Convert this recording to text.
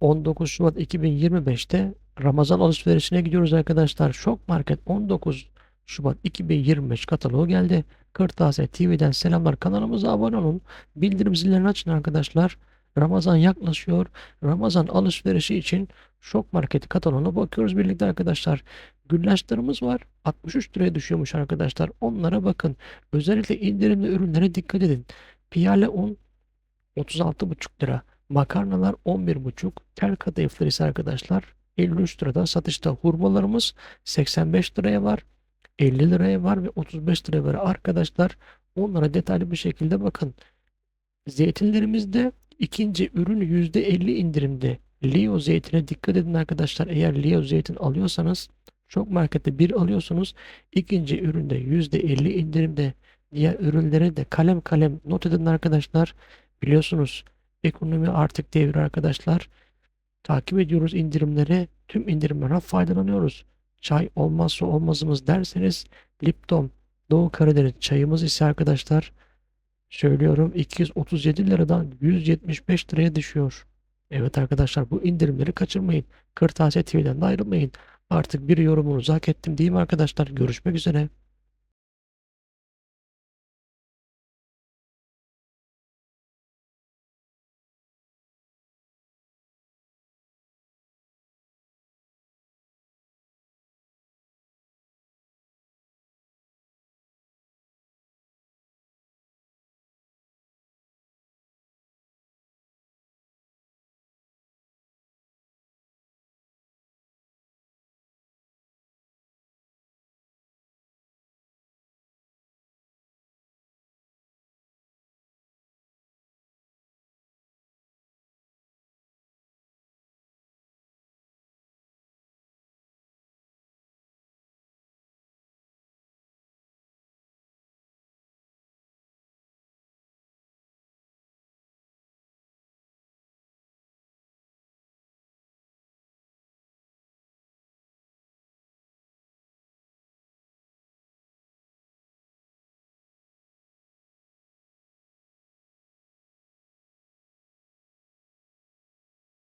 19 Şubat 2025'te Ramazan alışverişine gidiyoruz arkadaşlar. Şok Market 19 Şubat 2025 kataloğu geldi. Kırtasiye TV'den selamlar. Kanalımıza abone olun. Bildirim zillerini açın arkadaşlar. Ramazan yaklaşıyor. Ramazan alışverişi için Şok Market kataloğuna bakıyoruz birlikte arkadaşlar. Güllaçlarımız var. 63 liraya düşüyormuş arkadaşlar. Onlara bakın. Özellikle indirimli ürünlere dikkat edin. Piyale un 36,5 lira. Makarnalar 11,5. Tel kadayıfları ise arkadaşlar 53 lirada satışta. Hurmalarımız 85 liraya var. 50 liraya var ve 35 liraya var arkadaşlar. Onlara detaylı bir şekilde bakın. Zeytinlerimizde ikinci ürün %50 indirimde. Leo zeytine dikkat edin arkadaşlar. Eğer Leo zeytin alıyorsanız çok markette bir alıyorsunuz. ikinci üründe %50 indirimde. Diğer ürünlere de kalem kalem not edin arkadaşlar. Biliyorsunuz ekonomi artık devir arkadaşlar. Takip ediyoruz indirimleri. Tüm indirimlerden faydalanıyoruz. Çay olmazsa olmazımız derseniz Lipton Doğu Karadeniz çayımız ise arkadaşlar söylüyorum 237 liradan 175 liraya düşüyor. Evet arkadaşlar bu indirimleri kaçırmayın. Kırtasiye TV'den de ayrılmayın. Artık bir yorumunuzu hak ettim diyeyim arkadaşlar. Görüşmek üzere.